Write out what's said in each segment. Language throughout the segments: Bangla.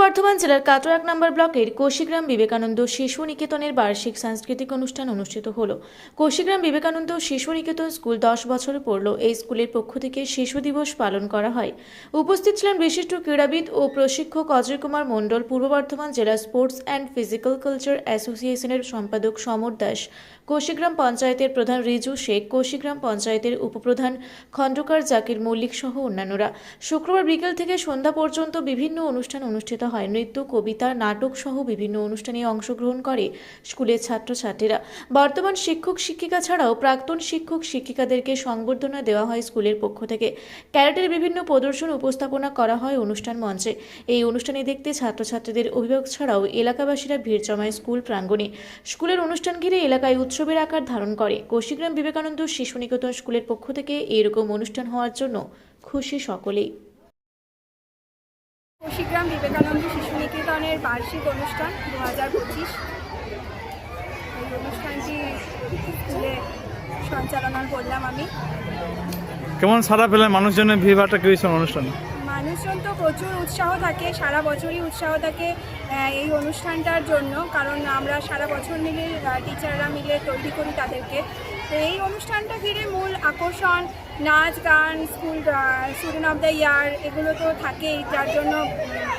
বর্ধমান জেলার কাটো এক নম্বর ব্লকের কোশিগ্রাম বিবেকানন্দ শিশু নিকেতনের বার্ষিক সাংস্কৃতিক অনুষ্ঠান অনুষ্ঠিত হল। কোশিগ্রাম বিবেকানন্দ শিশু নিকেতন স্কুল দশ বছরে পড়ল। এই স্কুলের পক্ষ থেকে শিশু দিবস পালন করা হয়। উপস্থিত ছিলেন বিশিষ্ট ক্রীড়াবিদ ও প্রশিক্ষক অজয় কুমার মণ্ডল পূর্ব বর্ধমান জেলা স্পোর্টস অ্যান্ড ফিজিক্যাল কালচার অ্যাসোসিয়েশনের সম্পাদক সমর দাস, কোশিগ্রাম পঞ্চায়েতের প্রধান রিজু শেখ, কোশিগ্রাম পঞ্চায়েতের উপপ্রধান খণ্ডকার জাকির মল্লিক সহ অন্যান্যরা। শুক্রবার বিকেল থেকে সন্ধ্যা পর্যন্ত বিভিন্ন অনুষ্ঠান অনুষ্ঠিত হয়। নৃত্য, কবিতা, নাটক সহ বিভিন্ন অনুষ্ঠানে অংশগ্রহণ করে স্কুলের ছাত্রছাত্রীরা। বর্তমান শিক্ষক শিক্ষিকা ছাড়াও প্রাক্তন শিক্ষক শিক্ষিকাদেরকে সংবর্ধনা দেওয়া হয় স্কুলের পক্ষ থেকে। ক্যারেটের বিভিন্ন প্রদর্শন উপস্থাপনা করা হয় অনুষ্ঠান মঞ্চে। এই অনুষ্ঠানে দেখতে ছাত্রছাত্রীদের অভিভাবক ছাড়াও এলাকাবাসীরা ভিড় জমায় স্কুল প্রাঙ্গণে। স্কুলের অনুষ্ঠান ঘিরে এলাকায় উৎসবের আকার ধারণ করে। কৌশিগ্রাম বিবেকানন্দ শিশু নিকেতন স্কুলের পক্ষ থেকে এরকম অনুষ্ঠান হওয়ার জন্য খুশি সকলেই। কৌশিগ্রাম বিবেকানন্দ শিশু নিকেতনের বার্ষিক অনুষ্ঠান দু হাজার পঁচিশ। এই অনুষ্ঠানটি স্কুলে সঞ্চালনা করলাম আমি। কেমন সারা পেলেন? মানুষজনের ভিড়ভাড়টা হয়েছে অনুষ্ঠানে? মানুষজন তো প্রচুর উৎসাহ থাকে সারা বছরই উৎসাহ থাকে এই অনুষ্ঠানটার জন্য। কারণ আমরা সারা বছর মিলে টিচাররা মিলে তৈরি করি তাদেরকে। তো এই অনুষ্ঠানটা ঘিরে মূল আকর্ষণ নাচ গান school student of the year এগুলো তো থাকেই। যার জন্য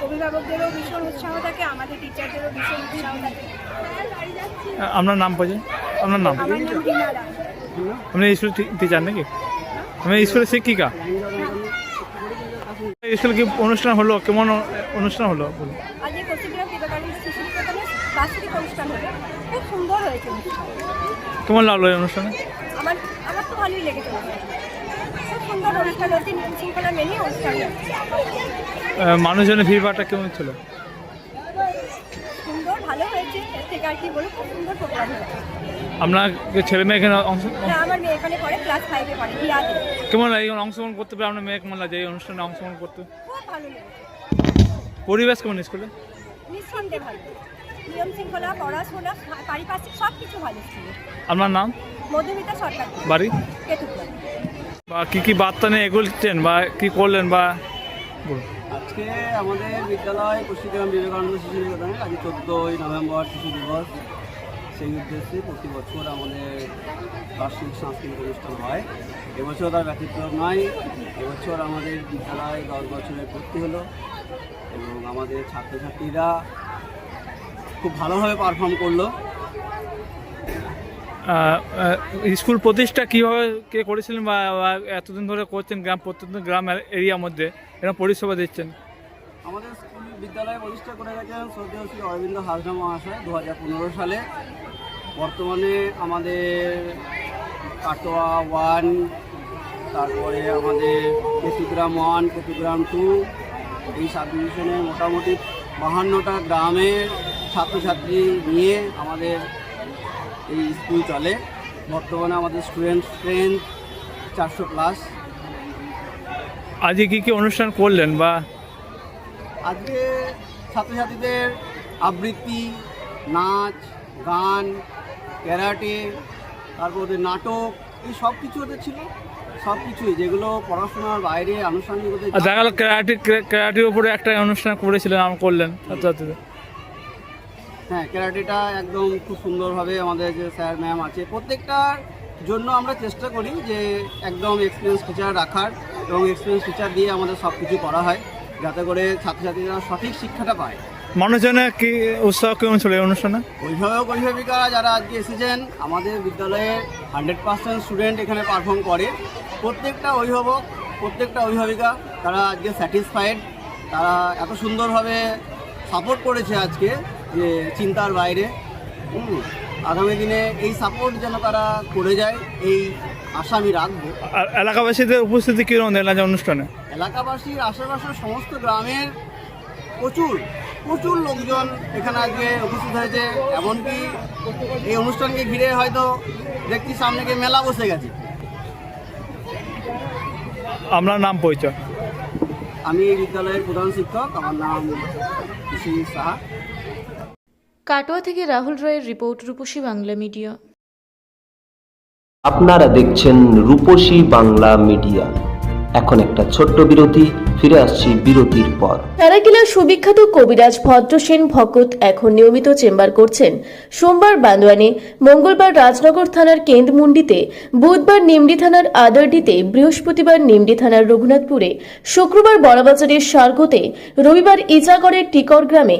অভিভাবকদেরও ভীষণ উৎসাহ থাকে আমাদের টিচারদেরও ভীষণ উৎসাহ থাকে। আপনার নাম পাচ্ছেন আপনার নাম? আপনি স্কুলের টিচার নাকি? আমি স্কুলের শিক্ষিকা? স্কুলে কি অনুষ্ঠান হলো? কেমন অনুষ্ঠান হলো। আজকে বার্ষিক অনুষ্ঠান হলো। খুব সুন্দর হয়েছে কেমন লাগল এই অনুষ্ঠানে? আমার আমার তো ভালোই লেগেছে। খুব সুন্দর অনুষ্ঠান হচ্ছে নীতি শৃঙ্খলা মেনে অনুষ্ঠান মানুষজনের ভিড়ভাড়টা কেমন ছিল? সুন্দর ভালো হয়েছে। এর থেকে আর কি বলব খুব সুন্দর প্রোগ্রাম আপনার ছেলে মেয়ে এখানে অংশ না, আমার মেয়ে এখানে পড়ে ক্লাস ফাইভে পড়ে বিরাতে কেমন লাগে অংশগ্রহণ করতে পেরে? আপনার মেয়ে কেমন লাগে এই অনুষ্ঠানে অংশগ্রহণ করতে? খুব ভালো লেগেছে। পরিবেশ কেমন স্কুলে? নিঃসন্দেহে ভালো। নিয়ম শৃঙ্খলা পড়াশোনা পারিপার্শ্বিক সব কিছু ভালো ছিল আপনার নাম? মধ্যবিতা সরকার। বাড়ি? কেতুপুরা বা কি কি বার্তা নিয়ে এগোচ্ছেন বা কি করলেন বা আজকে আমাদের বিদ্যালয় কুশিগ্রাম বিবেকানন্দ শিশু নিকেতনে আজ চোদ্দোই নভেম্বর শিশু দিবস। সেই উদ্দেশ্যে প্রতি বছর আমাদের বার্ষিক সাংস্কৃতিক অনুষ্ঠান হয়। এবছর তার ব্যতিক্রম নয় এবছর আমাদের বিদ্যালয় দশ বছরের ভর্তি হলো এবং আমাদের ছাত্রছাত্রীরা খুব ভালোভাবে পারফর্ম করল। স্কুল প্রতিষ্ঠা কীভাবে কে করেছিলেন বা এতদিন ধরে করছেন গ্রাম প্রত্যেকদিন গ্রাম এরিয়ার মধ্যে এরকম পরিষেবা দিচ্ছেন? আমাদের স্কুল বিদ্যালয় প্রতিষ্ঠা করে গেছেন শ্রদ্ধেয় শ্রী অরবিন্দ হাজরা মহাশয় দু হাজার পনেরো সালে। বর্তমানে আমাদের কাটোয়া ওয়ান তারপরে আমাদের কেতুগ্রাম ওয়ান কেতুগ্রাম টু এই সাব ডিভিশনে মোটামুটি বাহান্নটা গ্রামের ছাত্রছাত্রী নিয়ে আমাদের এই স্কুল চলে। বর্তমানে আমাদের স্টুডেন্ট স্ট্রেন্থ চারশো প্লাস আজকে কী কী অনুষ্ঠান করলেন বা? আজকে ছাত্রছাত্রীদের আবৃত্তি নাচ গান ক্যারাটে তারপর ওদের নাটক এই সব কিছু ওদের ছিল। সব কিছুই যেগুলো পড়াশোনার বাইরে আনুষ্ঠানিক ওদের আর দেখা গেল ক্যারাটি ক্যারাটির উপরে একটা অনুষ্ঠান করেছিলেন আম করলেন ছাত্রছাত্রীদের। হ্যাঁ ক্যারাটেটা একদম খুব সুন্দরভাবে আমাদের যে স্যার ম্যাম আছে প্রত্যেকটার জন্য আমরা চেষ্টা করি যে একদম এক্সপিরিয়েন্স টিচার রাখার এবং এক্সপিরিয়েন্স টিচার দিয়ে আমাদের সব কিছু করা হয় যাতে করে ছাত্রছাত্রীরা সঠিক শিক্ষাটা পায়। মানুষজনের কি উৎসাহ কেমন ছিল অনুষ্ঠানে? অভিভাবক অভিভাবিকারা যারা আজকে এসেছেন আমাদের বিদ্যালয়ে হান্ড্রেড পার্সেন্ট স্টুডেন্ট এখানে পারফর্ম করে। প্রত্যেকটা অভিভাবক প্রত্যেকটা অভিভাবিকা তারা আজকে স্যাটিসফাইড তারা এত সুন্দরভাবে সাপোর্ট করেছে আজকে। যে চিন্তার বাইরে। হুম, আগামী দিনে এই সাপোর্ট যেন তারা করে যায় এই আশা আমি রাখব। আর এলাকাবাসীদের উপস্থিতি কীরকম যে অনুষ্ঠানে? এলাকাবাসীর আশেপাশের সমস্ত গ্রামের প্রচুর প্রচুর লোকজন এখানে আজকে উপস্থিত হয়েছে। এমনকি এই অনুষ্ঠানকে ঘিরে হয়তো দেখছি সামনে গিয়ে মেলা বসে গেছে। আপনার নাম পরিচয়? আমি এই বিদ্যালয়ের প্রধান শিক্ষক আমার নাম কৃষি সাহা। কাটোয়া থেকে রাহুল রায়ের রিপোর্ট রূপসী বাংলা মিডিয়া। আপনারা দেখছেন রূপসী বাংলা মিডিয়া। এখন একটা ছোট্ট বিরতি ফিরে আসছি বিরতির পর। সারাকিলার সুবিখ্যাত কবিরাজ ভদ্রসেন ভকত এখন নিয়মিত চেম্বার করছেন। সোমবার বান্দোয়ানে মঙ্গলবার রাজনগর থানার কেন্দ্রমুন্ডিতে বুধবার নিমডি থানার আদারডিতে বৃহস্পতিবার নিমডি থানার রঘুনাথপুরে শুক্রবার বড়বাজারের সার্গতে রবিবার ইজাগড়ের টিকর গ্রামে